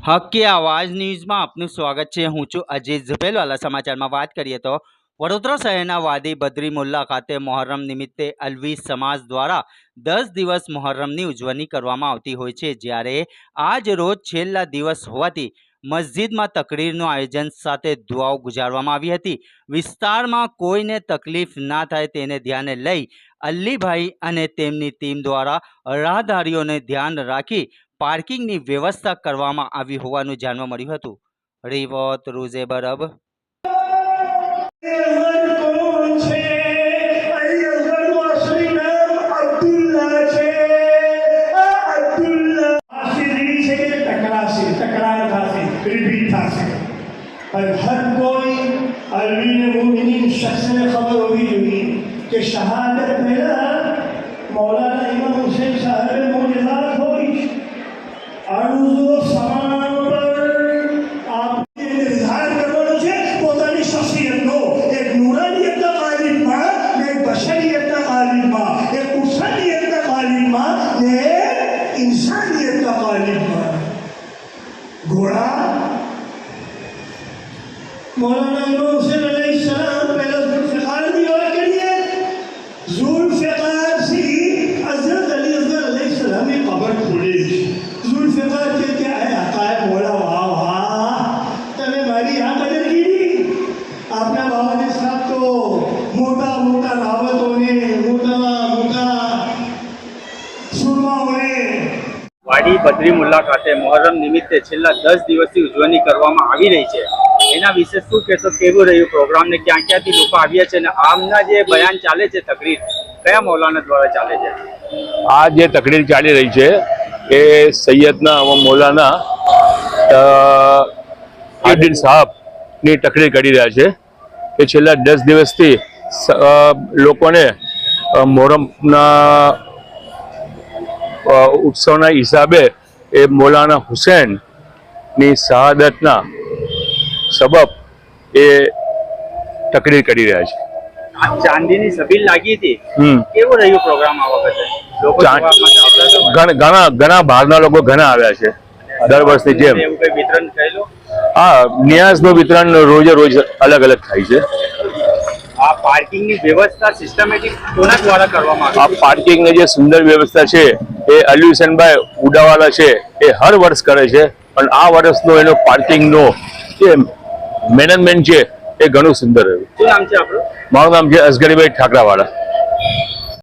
હકે આવાજ ન્યૂઝમાં આપનું સ્વાગત છે. હું છું અજીત ઝુબેલવાલા સમાચારમાં વાત કરીએ તો વડોદરા શહેરના વાદી બદ્રી મુલ્લા ખાતે મોહર્રમ નિમિત્તે અલવી સમાજ દ્વારા દસ દિવસ મોહર્રમની ઉજવણી કરવામાં આવતી હોય છે. જ્યારે આજ રોજ છેલ્લા દિવસ હોવાથી મસ્જિદમાં તકરીરનું આયોજન સાથે દુઆઓ ગુજારવામાં આવી હતી. વિસ્તારમાં કોઈને તકલીફ ના થાય તેને ધ્યાને લઈ અલ્લીભાઈ અને તેમની ટીમ દ્વારા રાહદારીઓને ધ્યાન રાખી પાર્કિંગની વ્યવસ્થા કરવામાં આવી હોવાનું જાણવા મળ્યું હતું. રિવોત, રૂઝે બરબ. અઝહર કોણ છે અહીં અઝહરનું અસલી નામ અબ્દુલ્લા છે આ અબ્દુલ્લા આશીર્વાદ છે અણુઓ સમાન પર આપને પોતાની શખ્સિયતનો એક નૂરાનીયતના કાલિમમાં ને બશરીયતના કાલિમમાં એક ઉસાનિયતના કાલિમમાં ને ઇન્સાનિયતના કાલિમમાં ઘોડા. મૌલાના ઇમામ હુસૈન વાડી બદ્રી મુલ્લા ખાતે મોહર્રમ નિમિત્તે છેલ્લા દસ દિવસથી ઉજવણી કરવામાં આવી રહી છે. એના વિશે શું કહેશો? કેવું રહ્યું પ્રોગ્રામ ને ક્યાં ક્યાંથી લોકો આવ્યા છે અને આમના જે બયાન ચાલે છે તકરીર, કયા મૌલાના દ્વારા ચાલે છે? આ જે તકરીર ચાલી રહી છે એ સૈયદના મૌલાના ઉદ્દીન સાહેબની તકરીર કરી રહ્યા છે. કે છેલ્લા દસ દિવસથી લોકોને મોહરમના ઉત્સવના હિસાબે એ મૌલાના હુસેનની શહાદતના સબબ એ તકરીર કરી રહ્યા છે. ચાંદીની સભી લાગી હતી. કેવો રહ્યું પ્રોગ્રામ આ વખતે? ઘણા ઘણા બહારના લોકો ઘણા આવ્યા છે. દર વર્ષની જેમ. હા ન્યાસનું વિતરણ રોજે રોજ અલગ અલગ થાય છે. આ પાર્કિંગની વ્યવસ્થા સિસ્ટમેટિક કોના દ્વારા કરવામાં આ આવી પાર્કિંગની જે સુંદર વ્યવસ્થા છે એ અલી હુસેનભાઈ ઉડાવાલા છે એ હર વર્ષ કરે છે પણ આ વર્ષનો એનો પાર્કિંગનો જે મેનેજમેન્ટ છે એ ઘણું સુંદર રહ્યું. મારું નામ છે અસગરીભાઈ ઠાકરાવાળા.